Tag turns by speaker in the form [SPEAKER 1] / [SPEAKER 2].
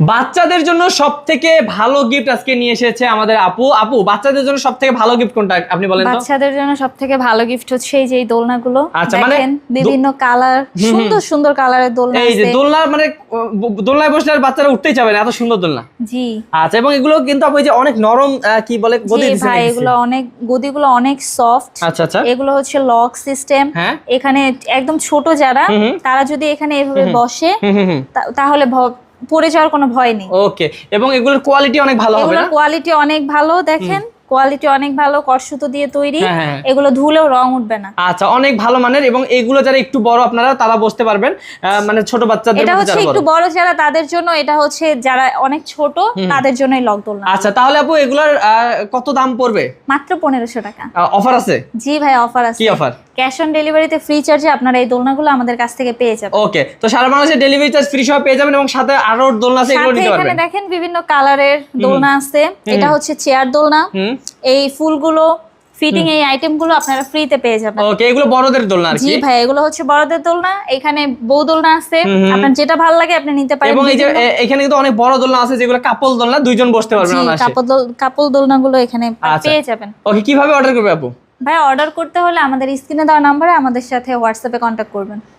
[SPEAKER 1] বাচ্চাদের জন্য সব থেকে ভালো গিফট আজকে নিয়ে এসেছে আমাদের আপু। আপু বাচ্চাদের জন্য সব থেকে ভালো গিফট কোনটা আপনি বলেন তো?
[SPEAKER 2] বাচ্চাদের জন্য সব থেকে ভালো গিফট হচ্ছে এই যে দোলনাগুলো।
[SPEAKER 1] আচ্ছা, মানে
[SPEAKER 2] দেখেন বিভিন্ন কালার সুন্দর সুন্দর কালারের দোলনা
[SPEAKER 1] এই যে দোলনা মানে দোলনায় বসলে আর বাচ্চারা উঠতেই চাবে না এত সুন্দর দোলনা।
[SPEAKER 2] জি।
[SPEAKER 1] আচ্ছা এবং এগুলো কিন্তু আপু এই যে অনেক নরম কি বলে গদি
[SPEAKER 2] জি ভাই এগুলো অনেক গদিগুলো অনেক সফট
[SPEAKER 1] আচ্ছা আচ্ছা।
[SPEAKER 2] এগুলো হচ্ছে লক সিস্টেম
[SPEAKER 1] হ্যাঁ।
[SPEAKER 2] এখানে একদম ছোট যারা। তারা যদি এখানে এভাবে বসে তাহলে পড়ে যাওয়ার কোনো ভয় নেই।
[SPEAKER 1] ওকে এবং এগুলোর কোয়ালিটি অনেক ভালো হবে না?
[SPEAKER 2] কোয়ালিটি অনেক ভালো দেখেন। কোয়ালিটি অনেক ভালো করসুতো দিয়ে তৈরি।
[SPEAKER 1] হ্যাঁ, হ্যাঁ, হ্যাঁ।
[SPEAKER 2] এগুলো ধুলেও রং উঠবে না।
[SPEAKER 1] আচ্ছা অনেক ভালো মানের এবং এগুলো যারা একটু বড় আপনারা তারা বসতে পারবেন। মানে ছোট বাচ্চাদের
[SPEAKER 2] এটা হচ্ছে একটু বড় যারা তাদের জন্য এটা হচ্ছে যারা অনেক ছোট তাদের জন্যই লক দোলনা।
[SPEAKER 1] আচ্ছা তাহলে আপু এগুলোর কত দাম পড়বে?
[SPEAKER 2] মাত্র পনেরোশো টাকা।
[SPEAKER 1] অফার আছে?
[SPEAKER 2] জি ভাই অফার আছে।
[SPEAKER 1] কি অফার
[SPEAKER 2] ক্যাশ অন ডেলিভারিতে ফ্রি চার্জে আপনারা এই দোলনাগুলো আমাদের কাছ থেকে পেয়ে যাবেন।
[SPEAKER 1] ওকে তো সারা বাংলাদেশে ডেলিভারি চার্জ ফ্রি সহ পেয়ে যাবেন এবং সাথে আরও দোলনা আছে এগুলো নিতে
[SPEAKER 2] এখানে দেখেন বিভিন্ন কালারের দোলনা আছে। এটা হচ্ছে চেয়ার দোলনা। এই ফুলগুলো ফিটিং এই আইটেমগুলো আপনারা ফ্রিতে পেয়ে যাবেন।
[SPEAKER 1] ওকে এগুলো বড়দের দোলনা আর কি?
[SPEAKER 2] জি ভাই এগুলো হচ্ছে বড়দের দোলনা। এখানে বউ দোলনা আছে। আপনার যেটা ভালো লাগে আপনি নিতে পারেন
[SPEAKER 1] এবং এই যে এখানে কিন্তু অনেক বড় দোলনা আছে যেগুলো কাপল দোলনা দুইজন বসতে পারবেন অনায়াসে।
[SPEAKER 2] কাপল কাপল দোলনাগুলো এখানে
[SPEAKER 1] আচ্ছা।
[SPEAKER 2] পেয়ে যাবেন।
[SPEAKER 1] ওকে কীভাবে অর্ডার করবে আপু?
[SPEAKER 2] ভাই অর্ডার করতে হলে আমাদের স্ক্রিনে দেওয়া নাম্বারে আমাদের সাথে হোয়াটসঅ্যাপে কন্ট্যাক্ট করবেন।